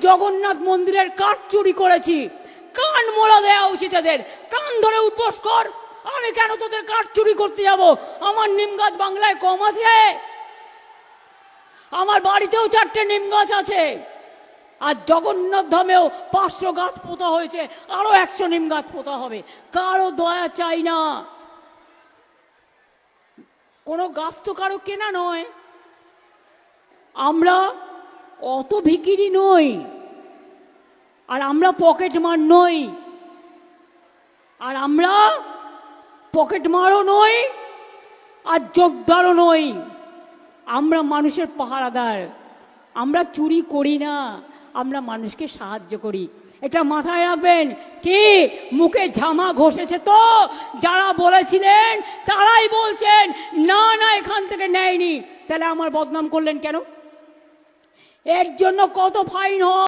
জগন্নাথ মন্দিরের কাঠ চুরি করেছি। কান মোলা দেওয়া উচিত এদের। কান ধরে উপোস কর। আমি কেন তোদের কাঠ চুরি করতে যাব? আমার নিম গাছ বাংলায় কম আছে। আমার বাড়িতেও চারটে নিম গাছ আছে। আর জগন্নাথ ধামেও পাঁচশো গাছ পোতা হয়েছে। আরও একশো নিম গাছ পোতা হবে। কারও দয়া চাই না। কোনো গাছ তো কারও কেনা নয়। আমরা অত ভিকিরি নই। আর আমরা পকেট মার নই। আর আমরা পকেট মারও নই, আর যোদ্ধারও নই। আমরা মানুষের পাহারাদার। আমরা চুরি করি না। আমরা মানুষকে সাহায্য করি। এটা মাথায় রাখবেন, কি? মুখে ঝামা ঘষেছে তো? যারা বলেছিলেন, তারাই বলছেন, না না, এখান থেকে নেয়নি। তাহলে আমার বদনাম করলেন কেন? এর জন্য কত ফাইন হয়।